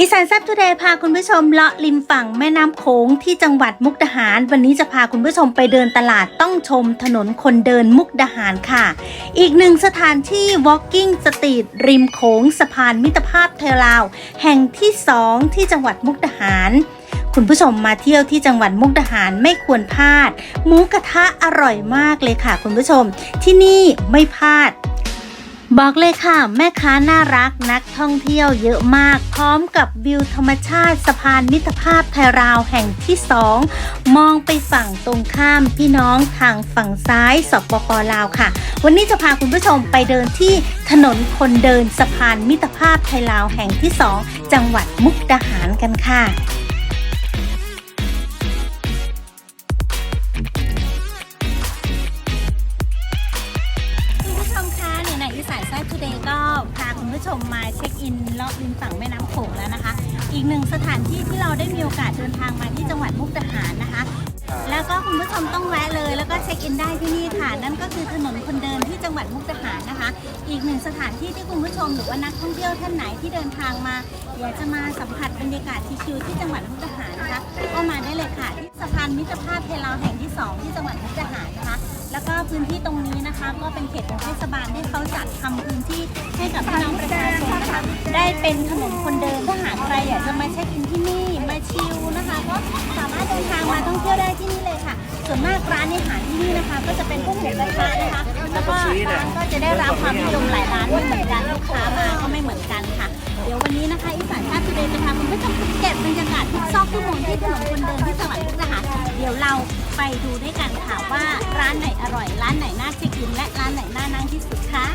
อีสานแซ่บทูเดย์พาคุณผู้ชมเลาะริมฝั่งแม่น้ำโขงที่จังหวัดมุกดาหาร วันนี้จะพาคุณผู้ชมไปเดินตลาดต้องชมถนนคนเดินมุกดาหารค่ะ อีกหนึ่งสถานที่ Walking Street ริมโขงสะพานมิตรภาพไทยลาว แห่งที่2ที่จังหวัดมุกดาหารคุณผู้ชมมาเที่ยวที่จังหวัดมุกดาหารไม่ควรพลาด หมูกระทะอร่อยมากเลยค่ะคุณผู้ชม ที่นี่ไม่พลาด บอกเลยค่ะแม่ค้าน่ารักนักท่องเที่ยวเยอะมาก พร้อมกับวิวธรรมชาติสะพานมิตรภาพไทยราวแห่งที่สองมองไปฝั่งตรงข้ามพี่น้องทางฝั่งซ้ายสปปลาวค่ะ วันนี้จะพาคุณผู้ชมไปเดินที่ถนนคนเดินสะพานมิตรภาพไทยลาวแห่งที่สองจังหวัดมุกดาหารกันค่ะ ผู้ชมมาเช็คอินเลาะริมฝั่งแม่น้ำโขงแล้วนะคะ อีกหนึ่งสถานที่ที่เราได้มีโอกาสเดินทางมาที่จังหวัดมุกดาหารนะคะ แล้วก็คุณผู้ชมต้องแวะเลย แล้วก็เช็คอินได้ที่นี่ค่ะ นั่นก็คือถนนคนเดินที่จังหวัดมุกดาหารนะคะ อีกหนึ่งสถานที่ที่คุณผู้ชมหรือว่านักท่องเที่ยวท่านไหนที่เดินทางมา อยากจะมาสัมผัสบรรยากาศชิวๆที่จังหวัดมุกดาหารนะคะก็มาได้เลยค่ะที่สะพานมิตรภาพไทยลาวแห่งที่สองที่จังหวัดมุกดาหารนะคะ แล้วก็พื้นที่ตรงนี้นะคะ ก็เป็นเขตของเทศบาลที่เขาจัดทำพื้นที่ให้กับพี่น้องประชาชนนะคะได้เป็นถนนคนเดินถ้าหากใครอยากจะมาเช็คอินที่นี่มาชิลนะคะก็สามารถเดินทางมาท่องเที่ยวได้ที่นี่เลยค่ะ ส่วนมากร้านอาหารที่นี่นะคะ ก็จะเป็นพวกหมูกระทะนะคะแล้วก็ร้านก็จะได้รับความนิยมหลายร้านไม่เหมือนกันลูกค้ามาก็ไม่เหมือนกันค่ะ เดี๋ยววันนี้นะคะอีสานชาติเดย์จะพาคุณผู้ชมไปเก็บบรรยากาศทุกซอกทุกมุมที่ถนน ดูด้วยกันค่ะว่าร้านไหนอร่อย ร้านไหนน่าเช็คอินและร้านไหนน่านั่งที่สุดค่ะ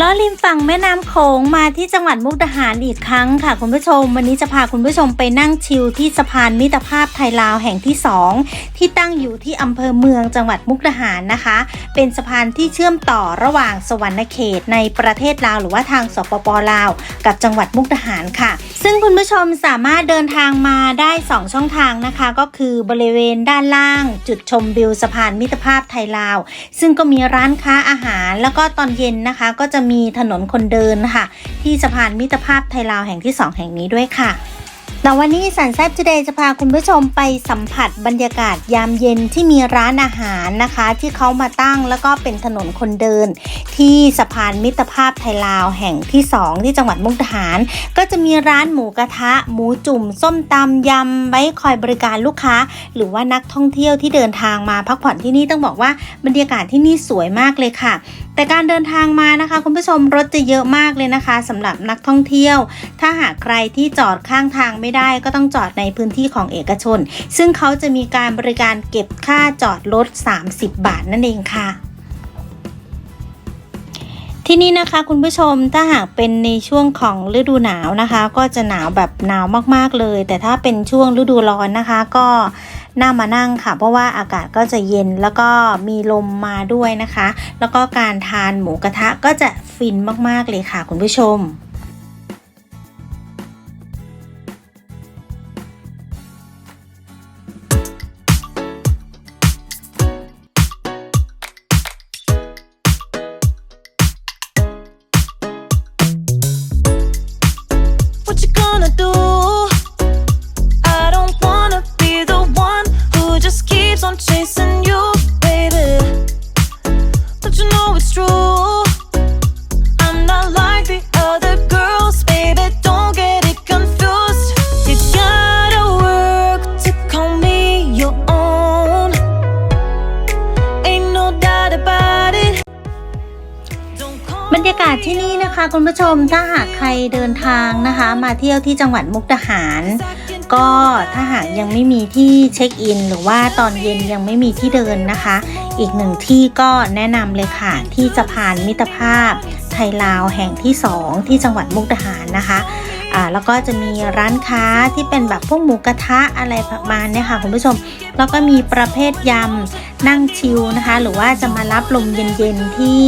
ล้อริมฝั่งแม่น้ำโขงมาที่จังหวัดมุกดาหารอีกครั้งค่ะคุณผู้ชม วันนี้จะพาคุณผู้ชมไปนั่งชิลที่สะพานมิตรภาพไทยลาวแห่งที่สองที่ตั้งอยู่ที่อำเภอเมืองจังหวัดมุกดาหารนะคะ เป็นสะพานที่เชื่อมต่อระหว่างสวรรณเขตในประเทศลาวหรือว่าทางสปปลาว กับจังหวัดมุกดาหารค่ะ ซึ่งคุณผู้ชมสามารถเดินทางมาได้ 2 ช่องทางนะคะ ก็คือบริเวณด้านล่าง จุดชมวิวสะพานมิตรภาพไทยลาว ซึ่งก็มีร้านค้าอาหารแล้วก็ตอนเย็นนะคะก็จะมีมีถนนคนเดินนะคะที่สะพานมิตรภาพไทยลาวแห่งที่ 2 แห่งนี้ด้วยค่ะ แต่วันนี้สันแซบจูเดย์จะพาคุณผู้ชมไปสัมผัสบรรยากาศยามเย็นที่มีร้านอาหารนะคะ ที่เขามาตั้งแล้วก็เป็นถนนคนเดิน ที่สะพานมิตรภาพไทยลาวแห่งที่ 2 ที่จังหวัดมุกดาหาร ก็จะมีร้านหมูกระทะ หมูจุ่ม ส้มตำยำไว้คอยบริการลูกค้า หรือว่านักท่องเที่ยวที่เดินทางมาพักผ่อนที่นี่ต้องบอกว่าบรรยากาศที่นี่สวยมากเลยค่ะ แต่การเดินทางมานะคะ คุณผู้ชมรถจะเยอะมากเลยนะคะสำหรับนักท่องเที่ยว ถ้าหากใครที่จอดข้างทางไม่ได้ก็ต้องจอดในพื้นที่ของเอกชน ซึ่งเขาจะมีการบริการเก็บค่าจอดรถ 30 บาทนั่นเองค่ะที่นี่นะคะคุณผู้ชมถ้าหากเป็นในช่วงของฤดูหนาวนะคะ ก็จะหนาวแบบหนาวมากๆเลย แต่ถ้าเป็นช่วงฤดูร้อนนะคะ ก็น่ามานั่งค่ะ เพราะว่าอากาศก็จะเย็นแล้วก็มีลมมาด้วยนะคะ แล้วก็การทานหมูกระทะก็จะฟินมากๆเลยค่ะคุณผู้ชม คะคุณผู้ชมถ้าหากใครเดินทางนะคะ มาเที่ยวที่จังหวัดมุกดาหาร ก็ถ้าหากยังไม่มีที่เช็คอิน หรือว่าตอนเย็นยังไม่มีที่เดินนะคะ อีกหนึ่งที่ก็แนะนำเลยค่ะ ที่สะพานมิตรภาพ ไทยลาวแห่งที่ 2 ที่จังหวัดมุกดาหารนะคะอ่าแล้วก็จะมีร้านค้าที่เป็นแบบพวกหมูกระทะอะไรประมาณเนี้ยค่ะคุณผู้ชม แล้วก็มีประเภทยำนั่งชิลนะคะ หรือว่าจะมารับลมเย็นๆที่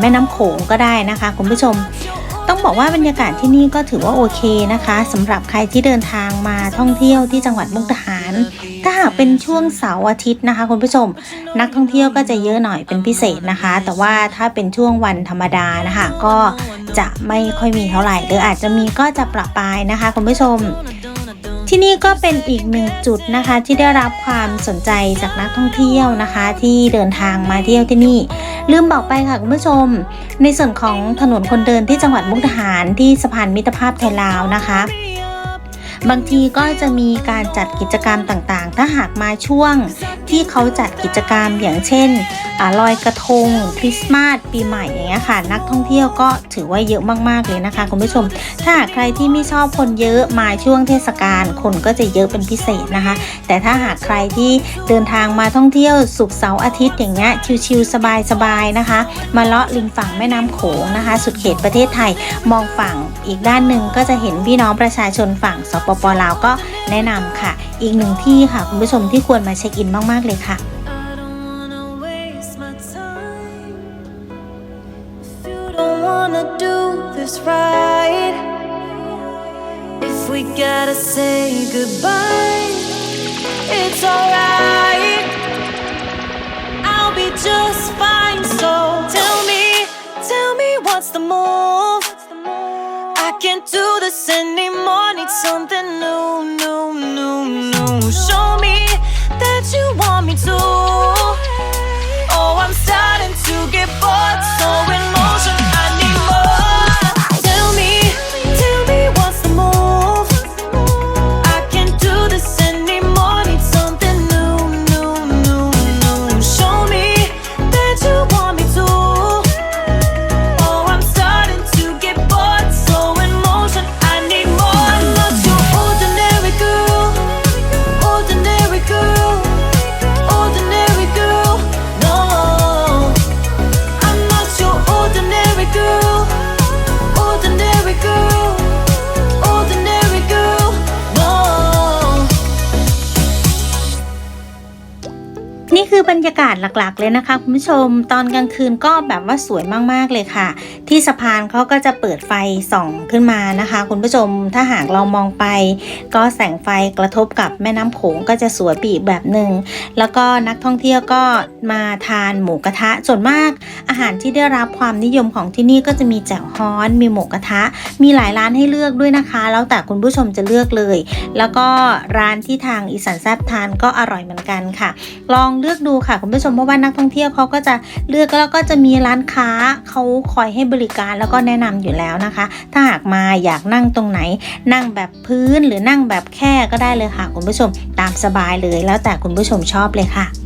แม่น้ำโขงก็ได้นะคะ คุณผู้ชม ต้องบอกว่าบรรยากาศที่นี่ก็ถือว่าโอเคนะคะสำหรับใครที่เดินทางมาท่องเที่ยวที่จังหวัดมุกดาหาร ถ้าหากเป็นช่วงเสาร์อาทิตย์นะคะ คุณผู้ชม นักท่องเที่ยวก็จะเยอะหน่อยเป็นพิเศษนะคะ แต่ว่าถ้าเป็นช่วงวันธรรมดานะคะก็จะไม่ค่อยมีเท่าไหร่ หรืออาจจะมีก็จะประปรายนะคะ คุณผู้ชมที่นี่ก็เป็นอีกหนึ่งจุดนะคะที่ได้รับความสนใจจากนักท่องเที่ยวนะคะ ที่เดินทางมาเที่ยวที่นี่ ลืมบอกไปค่ะคุณผู้ชม ในส่วนของถนนคนเดินที่จังหวัดมุกดาหารที่สะพานมิตรภาพไทยลาวนะคะ บางทีก็จะมีการจัดกิจกรรมต่างๆ ถ้าหากมาช่วงที่เขาจัดกิจกรรมอย่างเช่นอลอยกระทงคริสต์มาสปีใหม่อย่างเงี้ยค่ะ นักท่องเที่ยวก็ถือว่าเยอะมากๆเลยนะคะคุณผู้ชม ถ้าหากใครที่ไม่ชอบคนเยอะมาช่วงเทศกาลคนก็จะเยอะเป็นพิเศษนะคะ แต่ถ้าหากใครที่เดินทางมาท่องเที่ยวสุกเสาร์อาทิตย์อย่างเงี้ยชิลๆสบายๆนะคะ มาเลาะริมฝั่งแม่น้ำโขงนะคะ สุดเขตประเทศไทยมองฝั่งอีกด้านหนึ่งก็จะเห็นพี่น้องประชาชนฝั่งสปปลาวก็แนะนำค่ะ อีกหนึ่งที่ค่ะคุณผู้ชมที่ควรมาเช็คอินมาก ๆ เลยค่ะ the move. into this anymore. Need something new. ากาศหลักๆ เลยนะคะคุณผู้ชมตอนกลางคืนก็แบบว่าสวยมากๆเลยค่ะ ที่สะพานเขาก็จะเปิดไฟส่องขึ้นมานะคะ คุณผู้ชมถ้าหากเรามองไป ก็แสงไฟกระทบกับแม่น้ำโขงก็จะสวยปีกแบบหนึ่งแล้วก็นักท่องเที่ยวก็มาทานหมูกระทะส่วนมาก อาหารที่ได้รับความนิยมของที่นี่ก็จะมีแจ่วฮ้อน มีหมูกระทะ มีหลายร้านให้เลือกด้วยนะคะ แล้วแต่คุณผู้ชมจะเลือกเลย แล้วก็ร้านที่ทางอีสานแซบทานก็อร่อยเหมือนกันค่ะ ลองเลือกดูค่ะคุณผู้ชมเพราะว่านักท่องเที่ยวเขาก็จะเลือกแล้วก็จะมีร้านค้าเขาคอยให้บริการแล้วก็แนะนำอยู่แล้วนะคะ ถ้าหากมาอยากนั่งตรงไหน นั่งแบบพื้นหรือนั่งแบบแค่ก็ได้เลยค่ะคุณผู้ชมตามสบายเลยแล้วแต่คุณผู้ชมชอบเลยค่ะ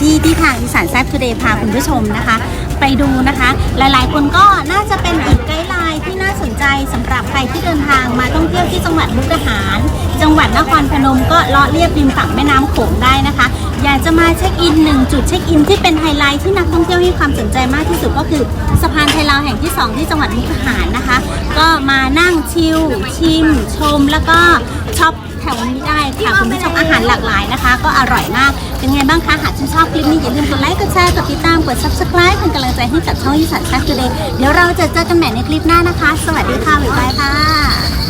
ที่ที่ทางอีสานแซ t ทูเดย์พาคุณผู้ชมนะคะ ไปดูนะคะ หลายๆ คนก็น่าจะเป็นอีกไกด์ไลน์ที่น่าสนใจสำหรับใครที่เดินทางมาท่องเที่ยวที่จังหวัดมุกดาหาร จังหวัดนครพนมก็เลาะเลียบริมฝั่งแม่น้ำโขงได้นะคะ อยากจะมาเช็คอินหนึ่งจุดเช็คอินที่เป็นไฮไลท์ที่นักท่องเที่ยวให้ความสนใจมากที่สุดก็คือสะพานไทยลาวแห่งที่สองที่จังหวัดมุกดาหารนะคะ ก็มานั่งชิลชิม ชม แล้วก็ช็อป ถวนี้ได้ค่ะคุณผู้ชมอาหารหลากหลายนะคะ ก็อร่อยมาก เป็นไงบ้างคะหากชื่นชอบคลิปนี้อย่าลืมกดไลค์กดแชร์กดติดตามกด subscribe เป็นกำลังใจให้กับช่องยี่สันแซ่บเดย์เดี๋ยวเราจะเจอกันใหม่ในคลิปหน้านะคะ สวัสดีค่ะบ๊ายบายค่ะ